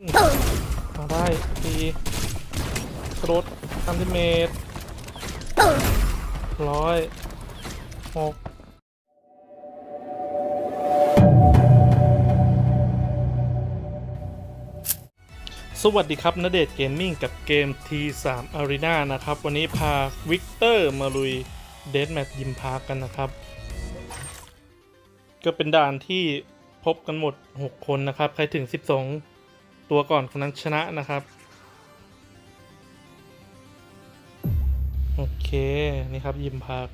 มาได้ตีกระโดดสามสิเมตร้อยหกสวัสดีครับนเดชเกมมิ่งกับเกม T3 Arena นะครับ วันนี้พาวิกเตอร์มาลุยเดดแมทยิมพาร์กกันนะครับ ก็เป็นด่านที่พบกันหมด 6 คนนะครับ ใครถึง 12 ตัวก่อนคนนั้นชนะนะครับ โอเค นี่ครับยิมพาร์ก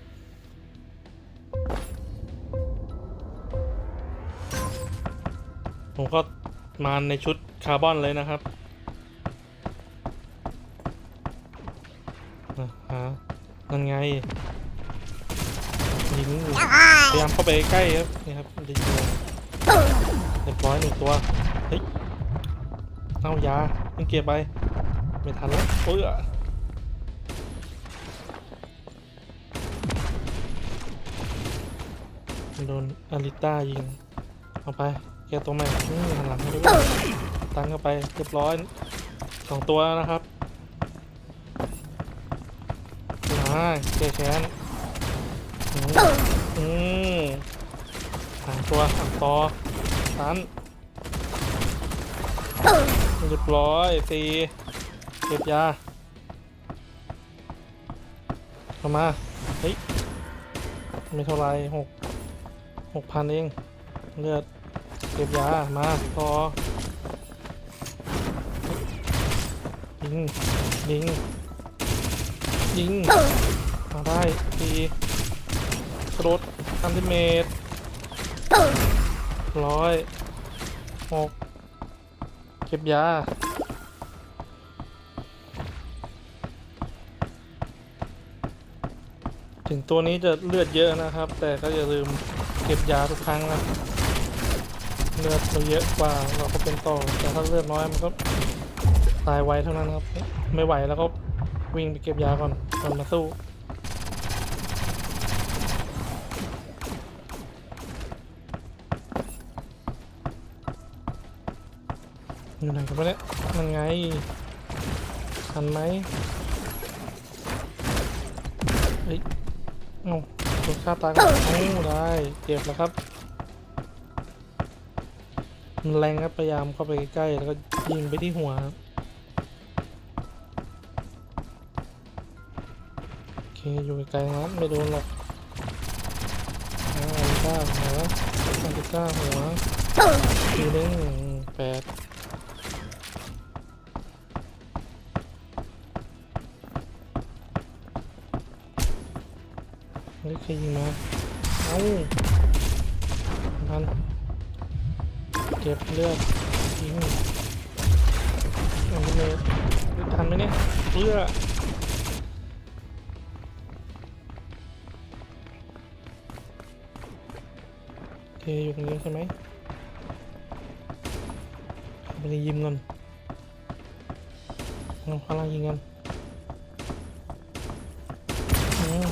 ผมก็มาในชุดคาร์บอนเลยนะครับนะฮะนั่นไงยิงพยายามเข้าไปใกล้ครับ นี่ครับจะยิงเรียบร้อยหนึ่งตัว เฮ้ยเอายาเพิ่งเก็บไป ไม่ทันแล้วเอ้อโดนอาริต้ายิง เอาไป แกตัวใหม่อืมหันหลังด้วยตั้งเข้าไปเรียบร้อยสองตัวนะครับมาแกแค้นอืมอืมสามตัวสามต่อตัน เรียบร้อยตีเก็บยาเข้ามา เฮ้ย ไม่เท่าไรหกหกพันเอง เลือดเก็บยา มาตอยิง ยิง ยิง มาได้ตีกระโดดสามสิเมตร้อยหก เก็บยาถึงตัวนี้จะเลือดเยอะนะครับ แต่ก็อย่าลืมเก็บยาทุกครั้งนะเลือดเราเยอะกว่าเราก็เป็นต่อแต่ถ้าเลือดน้อยมันก็ตายไวเท่านั้นครับ ไม่ไหวแล้วก็วิ่งไปเก็บยาก่อนก่อนมาสู้ อยู่ไหนกันวะเนี่ยมันไงทันไหมเฮ้ยเอาโดนฆ่าตายกันเอ้าได้เจ็บแล้วครับมันแรงครับพยายามเข้าไปใกล้แล้วก็ยิงไปที่หัวครับโอเคอยู่ไกลๆนั้นไม่โดนหรอกอาลิก้าหัวลิก้าหัวทีนึงแปด เฮ้ยใครยิงมา เอ้าทันเก็บเลือดยิงเอาไปเลยทันไหมเนี่ยเลือดโอเคอยู่ตรงนี้ใช่ไหมไปยิมก่อนเอาพลังยิงกัน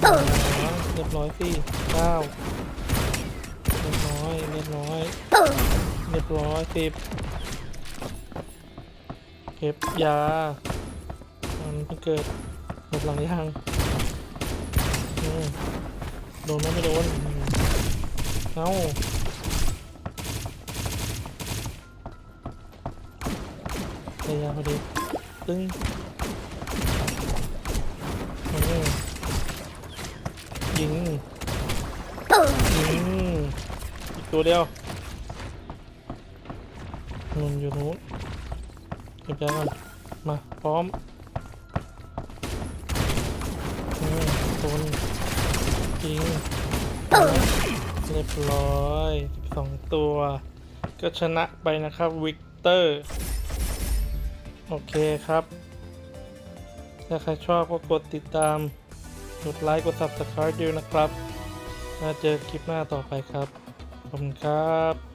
อ เรียบร้อยสิเก้าเรียบร้อยเรียบร้อยเรียบร้อยสิบเก็บยามันเพิ่งเกิดหมดหลังยังโดนไหมไม่โดนเอ้าใช้ยามพอดีตึ้งอืม ยิงยิงอีกตัวเดียวนุ่นอยู่นู้นเก็บยาก่อนมาพร้อมอืมโดนยิงเรียบร้อยสองตัว ก็ชนะไปนะครับ วิกเตอร์ โอเคครับ ถ้าใครชอบก็กดติดตาม กดไลค์กด subscribe ด้วยนะครับมาเจอคลิปหน้าต่อไปครับ ขอบคุณครับ